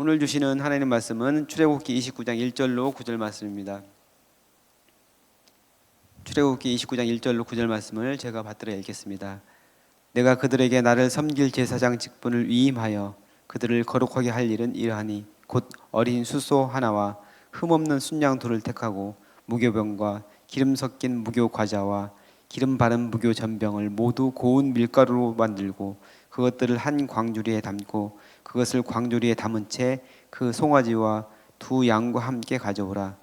오늘 주시는 하나님 말씀은 출애굽기 29장 1절로 9절 말씀입니다. 출애굽기 29장 1절로 9절 말씀을 제가 받들어 읽겠습니다. 내가 그들에게 나를 섬길 제사장 직분을 위임하여 그들을 거룩하게 할 일은 이러하니 곧 어린 수소 하나와 흠없는 순양 둘을 택하고 무교병과 기름 섞인 무교 과자와 기름 바른 무교 전병을 모두 고운 밀가루로 만들고 그것들을 한 광주리에 담고 그것을 광주리에 담은 채 그 송아지와 두 양과 함께 가져오라.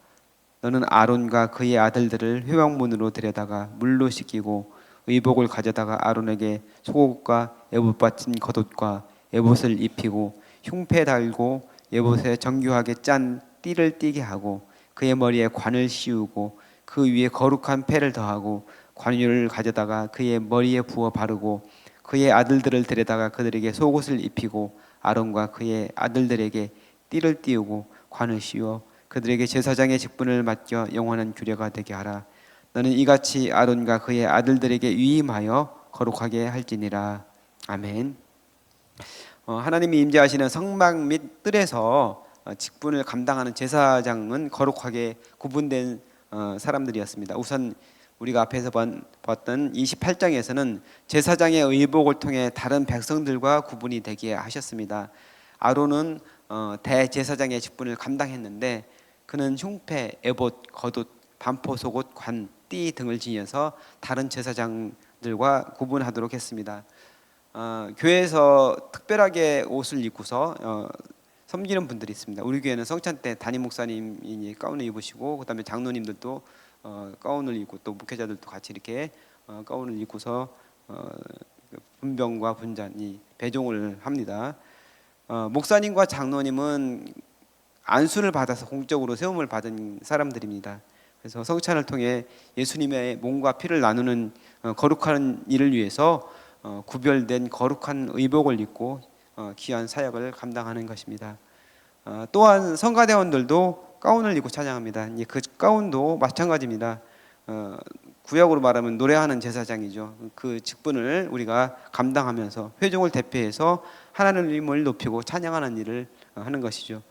너는 아론과 그의 아들들을 회왕문으로 데려다가 물로 씻기고 의복을 가져다가 아론에게 속옷과 에봇 받친 겉옷과 에봇을 입히고 흉패 달고 에봇에 정교하게 짠 띠를 띠게 하고 그의 머리에 관을 씌우고 그 위에 거룩한 패를 더하고 관유를 가져다가 그의 머리에 부어 바르고 그의 아들들을 데려다가 그들에게 속옷을 입히고 아론과 그의 아들들에게 띠를 띄우고 관을 씌워 그들에게 제사장의 직분을 맡겨 영원한 규례가 되게 하라. 너는 이같이 아론과 그의 아들들에게 위임하여 거룩하게 할지니라. 아멘. 어, 하나님이 임재하시는 성막 및 뜰에서 어, 직분을 감당하는 제사장은 거룩하게 구분된 어, 사람들이었습니다. 우선 우리가 앞에서 본- 봤던 28장에서는 제사장의 의복을 통해 다른 백성들과 구분이 되게 하셨습니다. 아론은 어, 대제사장의 직분을 감당했는데 그는 흉패, 에봇, 겉옷, 반포 속옷, 관, 띠 등을 지녀서 다른 제사장들과 구분하도록 했습니다. 어, 교회에서 특별하게 옷을 입고서 어, 섬기는 분들이 있습니다. 우리 교회는 성찬 때 담임 목사님이 가운을 입으시고 그다음에 장로님들도 어, 가운을 입고 또 목회자들도 같이 이렇게 어, 가운을 입고서 어, 그 분병과 분잔이 배종을 합니다. 어, 목사님과 장로님은 안수를 받아서 공적으로 세움을 받은 사람들입니다. 그래서 성찬을 통해 예수님의 몸과 피를 나누는 어, 거룩한 일을 위해서 어, 구별된 거룩한 의복을 입고 어, 귀한 사역을 감당하는 것입니다. 어, 또한 성가대원들도 가운을 입고 찬양합니다. 그 가운도 마찬가지입니다. 어, 구약으로 말하면 노래하는 제사장이죠. 그 직분을 우리가 감당하면서 회종을 대표해서 하나님을 높이고 찬양하는 일을 어, 하는 것이죠.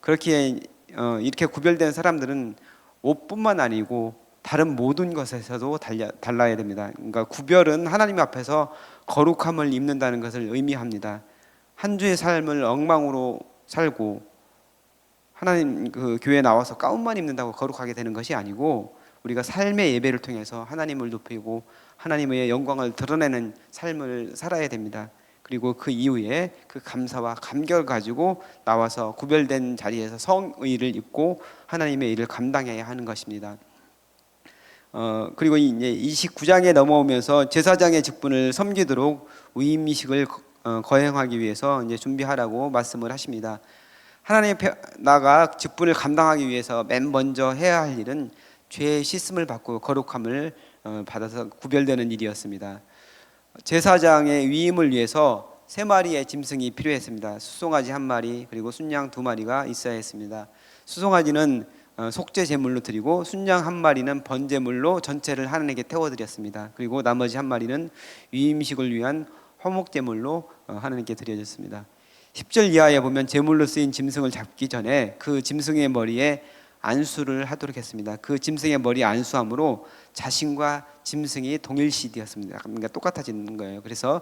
그렇게 어, 이렇게 구별된 사람들은 옷뿐만 아니고 다른 모든 것에서도 달려, 달라야 됩니다. 그러니까 구별은 하나님 앞에서 거룩함을 입는다는 것을 의미합니다. 한 주의 삶을 엉망으로 살고 하나님 그 교회에 나와서 가운만 입는다고 거룩하게 되는 것이 아니고 우리가 삶의 예배를 통해서 하나님을 높이고 하나님의 영광을 드러내는 삶을 살아야 됩니다. 그리고 그 이후에 그 감사와 감격을 가지고 나와서 구별된 자리에서 성의를 입고 하나님의 일을 감당해야 하는 것입니다. 어 그리고 이제 29장에 넘어오면서 제사장의 직분을 섬기도록 위임의식을 어, 거행하기 위해서 이제 준비하라고 말씀을 하십니다. 하나님 앞에 나가 직분을 감당하기 위해서 맨 먼저 해야 할 일은 죄의 씻음을 받고 거룩함을 어, 받아서 구별되는 일이었습니다. 제사장의 위임을 위해서 세 마리의 짐승이 필요했습니다. 수송아지 한 마리 그리고 순양 두 마리가 있어야 했습니다. 수송아지는 어, 속죄 제물로 드리고 순양 한 마리는 번제물로 전체를 하나님께 태워 드렸습니다. 그리고 나머지 한 마리는 위임식을 위한 화목 제물로 어, 하나님께 드려졌습니다. 10절 이하에 보면 제물로 쓰인 짐승을 잡기 전에 그 짐승의 머리에 안수를 하도록 했습니다. 그 짐승의 머리 안수함으로 자신과 짐승이 동일시되었습니다. 그러니까 똑같아지는 거예요. 그래서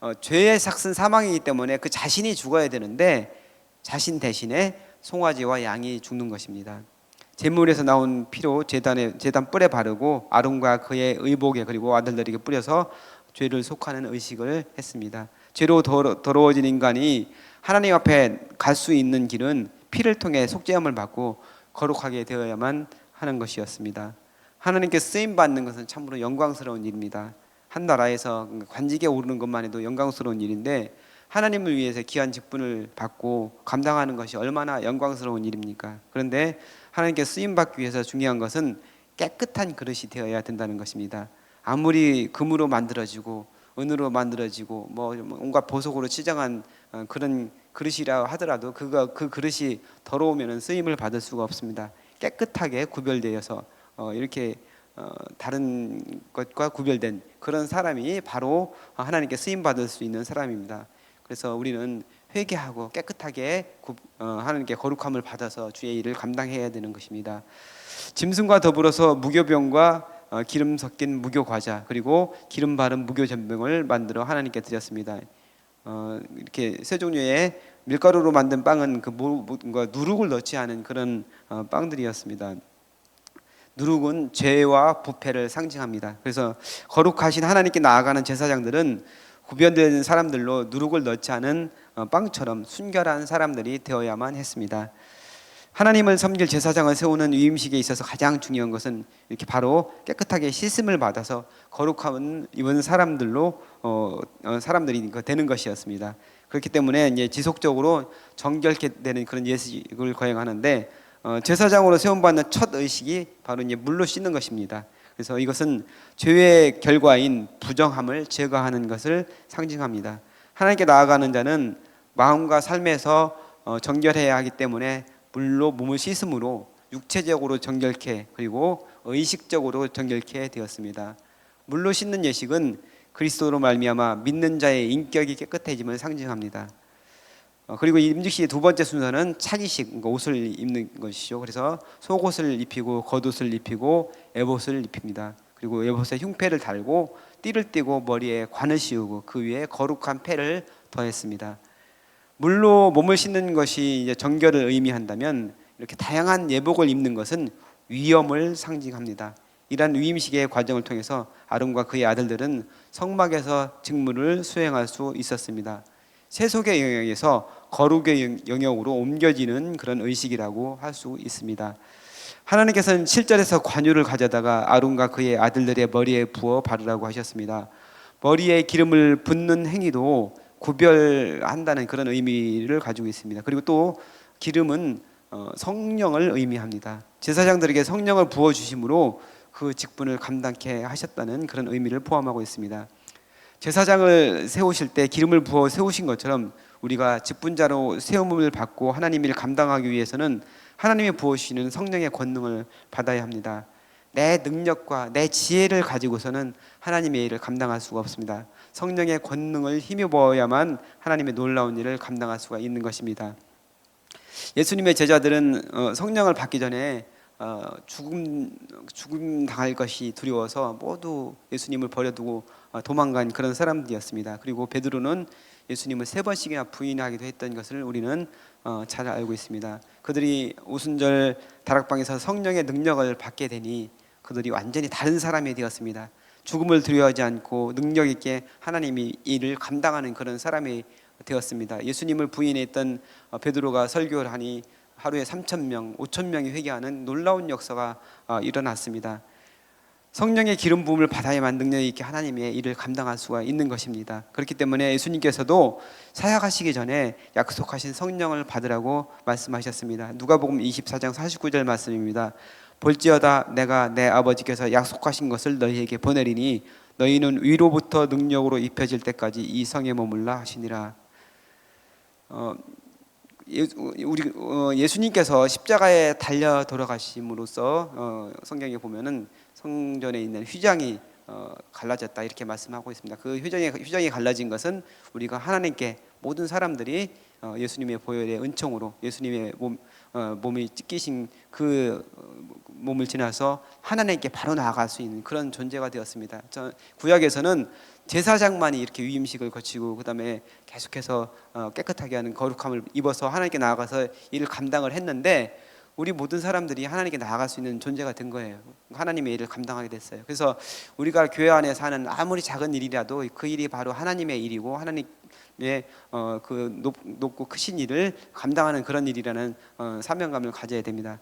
어, 죄의 삭은 사망이기 때문에 그 자신이 죽어야 되는데 자신 대신에 송아지와 양이 죽는 것입니다. 제물에서 나온 피로 제단에 제단 뿔에 바르고 아론과 그의 의복에 그리고 아들들에게 뿌려서 죄를 속하는 의식을 했습니다. 죄로 더러, 더러워진 인간이 하나님 앞에 갈 수 있는 길은 피를 통해 속죄함을 받고 거룩하게 되어야만 하는 것이었습니다. 하나님께 쓰임 받는 것은 참으로 영광스러운 일입니다. 한 나라에서 관직에 오르는 것만 해도 영광스러운 일인데 하나님을 위해서 귀한 직분을 받고 감당하는 것이 얼마나 영광스러운 일입니까? 그런데 하나님께 쓰임 받기 위해서 중요한 것은 깨끗한 그릇이 되어야 된다는 것입니다. 아무리 금으로 만들어지고 은으로 만들어지고 뭐 온갖 보석으로 치장한 어, 그런 그릇이라 하더라도 그가 그 그릇이 더러우면 쓰임을 받을 수가 없습니다. 깨끗하게 구별되어서 어, 이렇게 어, 다른 것과 구별된 그런 사람이 바로 하나님께 쓰임 받을 수 있는 사람입니다. 그래서 우리는 회개하고 깨끗하게 하나님께 거룩함을 받아서 주의 일을 감당해야 되는 것입니다. 짐승과 더불어서 무교병과 어, 기름 섞인 무교 과자 그리고 기름 바른 무교 전병을 만들어 하나님께 드렸습니다. 어, 이렇게 세 종류의 밀가루로 만든 빵은 그 뭐- 뭔가 누룩을 넣지 않은 그런 어, 빵들이었습니다. 누룩은 죄와 부패를 상징합니다. 그래서 거룩하신 하나님께 나아가는 제사장들은 구별된 사람들로 누룩을 넣지 않은 어, 빵처럼 순결한 사람들이 되어야만 했습니다. 하나님을 섬길 제사장을 세우는 위임식에 있어서 가장 중요한 것은 이렇게 바로 깨끗하게 씻음을 받아서 거룩함은 입은 사람들로 어, 어, 사람들이 그 되는 것이었습니다. 그렇기 때문에 이제 지속적으로 정결케 되는 그런 예식을 거행하는데 어, 제사장으로 세움받는 첫 의식이 바로 이제 물로 씻는 것입니다. 그래서 이것은 죄의 결과인 부정함을 제거하는 것을 상징합니다. 하나님께 나아가는 자는 마음과 삶에서 어, 정결해야 하기 때문에 물로 몸을 씻음으로 육체적으로 정결케 그리고 의식적으로 정결케 되었습니다. 물로 씻는 예식은 그리스도로 말미암아 믿는 자의 인격이 깨끗해짐을 상징합니다. 어, 그리고 임직식의 두 번째 순서는 차기식 그러니까 옷을 입는 것이죠. 그래서 속옷을 입히고 겉옷을 입히고 에봇을 입힙니다. 그리고 에봇에 흉패를 달고 띠를 띠고 머리에 관을 씌우고 그 위에 거룩한 패를 더했습니다. 물로 몸을 씻는 것이 이제 정결을 의미한다면 이렇게 다양한 예복을 입는 것은 위엄을 상징합니다. 이러한 위임식의 과정을 통해서 아론과 그의 아들들은 성막에서 직무를 수행할 수 있었습니다. 세속의 영역에서 거룩의 영- 영역으로 옮겨지는 그런 의식이라고 할 수 있습니다. 하나님께서는 7절에서 관유를 가져다가 아론과 그의 아들들의 머리에 부어 바르라고 하셨습니다. 머리에 기름을 붓는 행위도 구별한다는 그런 의미를 가지고 있습니다. 그리고 또 기름은 어, 성령을 의미합니다. 제사장들에게 성령을 부어 주심으로 그 직분을 감당케 하셨다는 그런 의미를 포함하고 있습니다. 제사장을 세우실 때 기름을 부어 세우신 것처럼 우리가 직분자로 세움을 받고 하나님 일을 감당하기 위해서는 하나님이 부어주시는 성령의 권능을 받아야 합니다. 내 능력과 내 지혜를 가지고서는 하나님의 일을 감당할 수가 없습니다. 성령의 권능을 힘입어야만 하나님의 놀라운 일을 감당할 수가 있는 것입니다. 예수님의 제자들은 어, 성령을 받기 전에 어, 죽음 죽음 당할 것이 두려워서 모두 예수님을 버려두고 어, 도망간 그런 사람들이었습니다. 그리고 베드로는 예수님을 세 번씩이나 부인하기도 했던 것을 우리는 어, 잘 알고 있습니다. 그들이 오순절 다락방에서 성령의 능력을 받게 되니 그들이 완전히 다른 사람이 되었습니다. 죽음을 두려워하지 않고 능력 있게 하나님이 일을 감당하는 그런 사람이 되었습니다. 예수님을 부인했던 어, 베드로가 설교를 하니 하루에 3천 명, 5천 명이 회개하는 놀라운 역사가 어, 일어났습니다. 성령의 기름 부음을 받아야만 능력 있게 하나님의 일을 감당할 수가 있는 것입니다. 그렇기 때문에 예수님께서도 사역하시기 전에 약속하신 성령을 받으라고 말씀하셨습니다. 누가복음 24장 49절 말씀입니다. 볼지어다 내가 내 아버지께서 약속하신 것을 너희에게 보내리니 너희는 위로부터 능력으로 입혀질 때까지 이 성에 머물라 하시니라. 어, 예, 우리 어, 예수님께서 십자가에 달려 돌아가심으로써 어, 성경에 보면은 성전에 있는 휘장이 어, 갈라졌다 이렇게 말씀하고 있습니다. 그 휘장이 휘장이 갈라진 것은 우리가 하나님께 모든 사람들이 어, 예수님의 보혈의 은총으로 예수님의 몸 어, 몸이 찢기신 그 어, 몸을 지나서 하나님께 바로 나아갈 수 있는 그런 존재가 되었습니다. 저 구약에서는 제사장만이 이렇게 위임식을 거치고 그다음에 계속해서 어, 깨끗하게 하는 거룩함을 입어서 하나님께 나아가서 일을 감당을 했는데 우리 모든 사람들이 하나님께 나아갈 수 있는 존재가 된 거예요. 하나님의 일을 감당하게 됐어요. 그래서 우리가 교회 안에서 하는 아무리 작은 일이라도 그 일이 바로 하나님의 일이고 하나님 의 어, 그 높, 높고 크신 일을 감당하는 그런 일이라는 어, 사명감을 가져야 됩니다.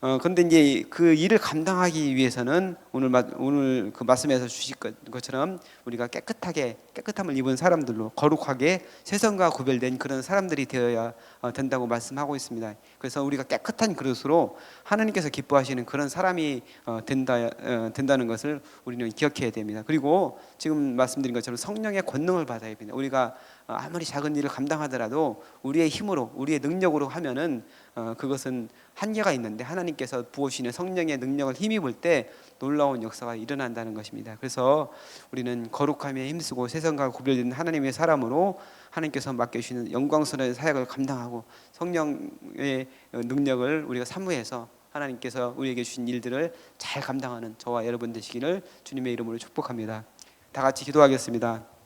어 근데 이제 그 일을 감당하기 위해서는 오늘 마, 오늘 그 말씀에서 주실 것, 것처럼 우리가 깨끗하게 깨끗함을 입은 사람들로 거룩하게 세상과 구별된 그런 사람들이 되어야 어, 된다고 말씀하고 있습니다. 그래서 우리가 깨끗한 그릇으로 하나님께서 기뻐하시는 그런 사람이 어, 된다 어, 된다는 것을 우리는 기억해야 됩니다. 그리고 지금 말씀드린 것처럼 성령의 권능을 받아야 됩니다. 우리가 어, 아무리 작은 일을 감당하더라도 우리의 힘으로 우리의 능력으로 하면은 어, 그것은 한계가 있는데 하나님께서 부어주시는 성령의 능력을 힘입을 때 놀라운 역사가 일어난다는 것입니다. 그래서 우리는 거룩함에 힘쓰고 세상과 구별된 하나님의 사람으로 하나님께서 맡겨주시는 영광스러운 사역을 감당하고 성령의 어, 능력을 우리가 사무해서 하나님께서 우리에게 주신 일들을 잘 감당하는 저와 여러분 되시기를 주님의 이름으로 축복합니다. 다 같이 기도하겠습니다.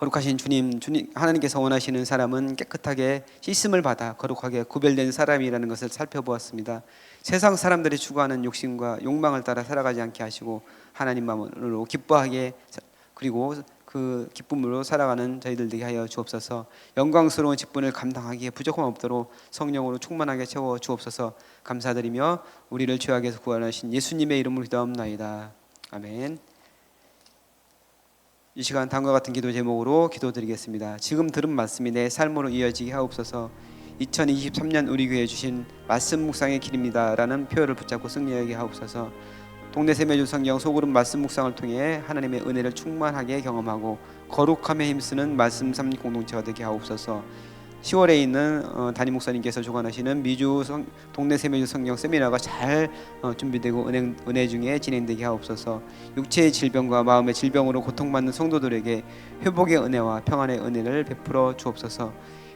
거룩하신 주님, 주님 하나님께서 원하시는 사람은 깨끗하게 씻음을 받아 거룩하게 구별된 사람이라는 것을 살펴보았습니다. 세상 사람들이 추구하는 욕심과 욕망을 따라 살아가지 않게 하시고 하나님만으로 기뻐하게 사- 그리고 그 기쁨으로 살아가는 저희들 되게 하여 주옵소서. 영광스러운 직분을 감당하기에 부족함 없도록 성령으로 충만하게 채워 주옵소서. 감사드리며 우리를 죄악에서 구원하신 예수님의 이름으로 기도합나이다. 아멘. 이 시간 다음과 같은 기도 제목으로 기도드리겠습니다. 지금 들은 말씀이 내 삶으로 이어지게 하옵소서. 2023년 우리 교회 주신 말씀 묵상의 길입니다라는 표현을 붙잡고 승리하게 하옵소서. 동네 세매주 성경 소그룹 말씀 묵상을 통해 하나님의 은혜를 충만하게 경험하고 거룩함에 힘쓰는 말씀 삶 공동체가 되게 하옵소서. 10월에 있는 어, 담임 목사님께서 주관하시는 미주 성, 동네 세매주 성경 세미나가 잘 어, 준비되고 은혜, 은혜 중에 진행되게 하옵소서. 육체의 질병과 마음의 질병으로 고통받는 성도들에게 회복의 은혜와 평안의 은혜를 베풀어 주옵소서.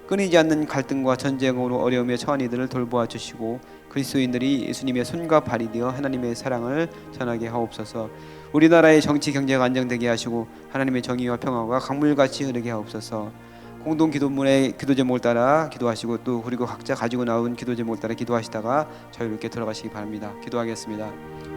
끊이지 않는 갈등과 전쟁으로 어려움에 처한 이들을 돌보아 주시고 그리스도인들이 예수님의 손과 발이 되어 하나님의 사랑을 전하게 하옵소서. 우리나라의 정치 경제가 안정되게 하시고 하나님의 정의와 평화가 강물같이 흐르게 하옵소서. 공동 기도문의 기도 제목을 따라 기도하시고 또 그리고 각자 가지고 나온 기도 제목을 따라 기도하시다가 자유롭게 들어가시기 바랍니다. 기도하겠습니다.